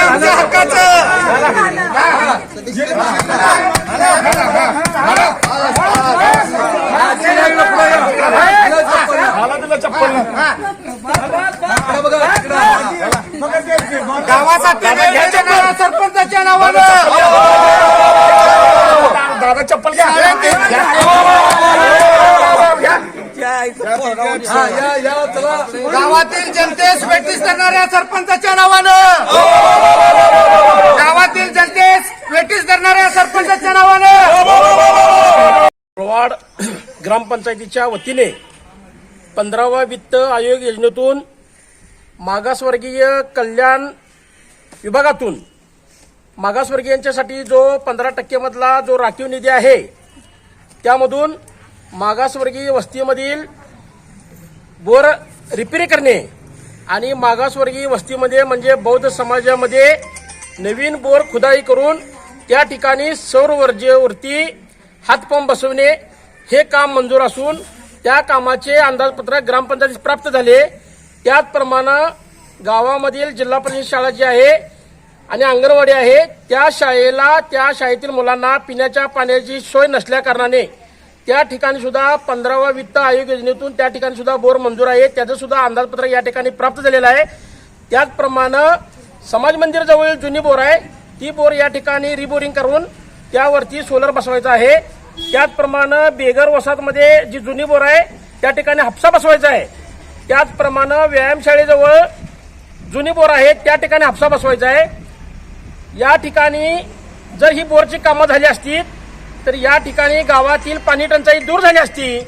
आमच्या हक्काचं गावासाठी भेट सरपंचाच्या नावानं दादा चप्पल घ्या. गावातील जनतेस वेटीस धरणाऱ्या सरपंचाच्या नावानं गावातील जनतेस वेटीस धरणाऱ्या सरपंचाच्या नावानं वाड ग्रामपंचायतीच्या वतीने पंधरावा वित्त आयोग योजनेतून मागासवर्गीय कल्याण विभागातून मागासवर्गीयांच्यासाठी जो पंधरा टक्केमधला जो राखीव निधी आहे त्यामधून मागासवर्गीय वस्तीमधील बोर रिपेअर करणे आणि मागासवर्गीय वस्तीमध्ये म्हणजे बौद्ध समाजामध्ये नवीन बोर खुदाई करून त्या ठिकाणी सौर ऊर्जेवरती हातपंप बसवणे हे काम मंजूर असून त्या कामाचे अंदाजपत्रक ग्रामपंचायतीस प्राप्त झाले. त्याचप्रमाणे गावामधील जिल्हा परिषद शाळा जी आहे आणि अंगणवाडी आहे त्या शाळेला त्या शाळेतील मुलांना पिण्याच्या पाण्याची सोय नसल्याकारणाने त्या ठिकाणी सुद्धा पंधरावा वित्त आयोग योजनेतून त्या ठिकाणी सुद्धा बोर मंजूर आहे. त्याचं सुद्धा अंदाजपत्रक या ठिकाणी प्राप्त झालेलं आहे. त्याचप्रमाणे समाज मंदिर जवळ जुनी बोर आहे. ती बोर या ठिकाणी रिबोरिंग करून त्यावरती सोलर बसवायचा आहे. त्याचप्रमाणे बेगर वसाहतमध्ये जी जुनी बोर आहे त्या ठिकाणी हापसा बसवायचा आहे. त्याचप्रमाणे व्यायामशाळेजवळ जुनी बोर आहे त्या ठिकाणी हापसा बसवायचा आहे. या ठिकाणी जर ही बोरची कामं झाली असतील तर या ठिकाणी गावातील पाणी टंचाई दूर झाली असती.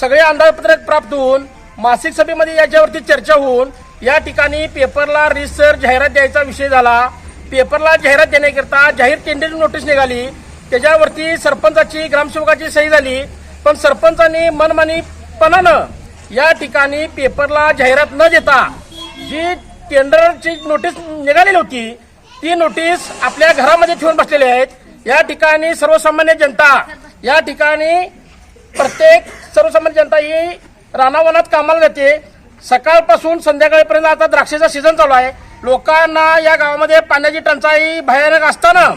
सगळे अंदाजपत्रक प्राप्त होऊन मासिक सभेमध्ये याच्यावरती चर्चा होऊन या ठिकाणी पेपरला रिसर्च जाहिरात द्यायचा विषय झाला. पेपरला जाहिरात देण्याकरता जाहीर टेंडर नोटीस निघाली. त्याच्यावरती सरपंचाची ग्रामसेवकाची सही झाली. पण सरपंचांनी मनमानीपणानं या ठिकाणी पेपरला जाहिरात न देता जी टेंडरची नोटीस निघालेली होती ती नोटीस आपल्या घरामध्ये ठेवून बसलेली आहेत. या ठिकाणी सर्वसामान्य जनता या ठिकाणी प्रत्येक सर्वसामान्य जनता ही रानावनात कामाला जाते. सकाळपासून संध्याकाळपर्यंत आता द्राक्षाचा सीझन चालू आहे. लोकांना या गावामध्ये पाण्याची टंचाई भयानक असताना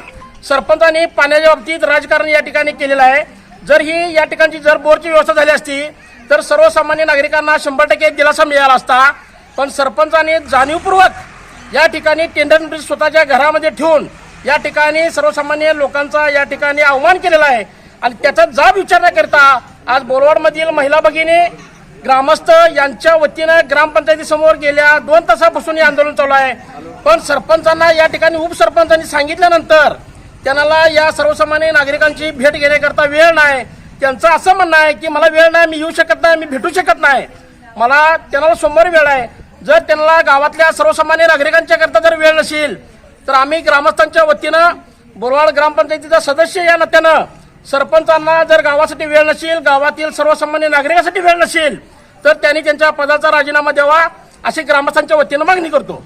सरपंचांनी पाण्याच्या बाबतीत राजकारण या ठिकाणी केलेलं आहे. जर ही या ठिकाणची जर बोरची व्यवस्था झाली असती तर सर्वसामान्य नागरिकांना शंभर टक्के दिलासा मिळाला असता. पण सरपंचांनी जाणीवपूर्वक या ठिकाणी टेंडर नोटीस स्वतःच्या घरामध्ये ठेवून या ठिकाणी सर्वसामान्य लोकांचा या ठिकाणी अवमान केलेला आहे. आणि त्याचा जाब विचार न करता आज बोरवाडमधील महिला भगिनी ग्रामस्थ यांच्या वतीनं ग्रामपंचायतीसमोर गेल्या दोन तासापासून हे आंदोलन चालू आहे. पण सरपंचांना या ठिकाणी उपसरपंचांनी सांगितल्यानंतर त्यांना या सर्वसामान्य नागरिकांची भेट घेण्याकरता वेळ नाही. त्यांचं असं म्हणणं आहे की मला वेळ नाही मी येऊ शकत नाही मी भेटू शकत नाही. मला त्यांना सोमवारी वेळ आहे. जर त्यांना गावातल्या सर्वसामान्य नागरिकांच्या करता जर वेळ नसेल तर आम्ही ग्रामस्थांच्या वतीनं बोरवाड ग्रामपंचायतीचा सदस्य या नात्यानं सरपंचांना जर गावासाठी वेळ नसेल गावातील सर्वसामान्य नागरिकांसाठी वेळ नसेल तर त्यांनी त्यांच्या पदाचा राजीनामा द्यावा अशी ग्रामस्थांच्या वतीनं मागणी करतो.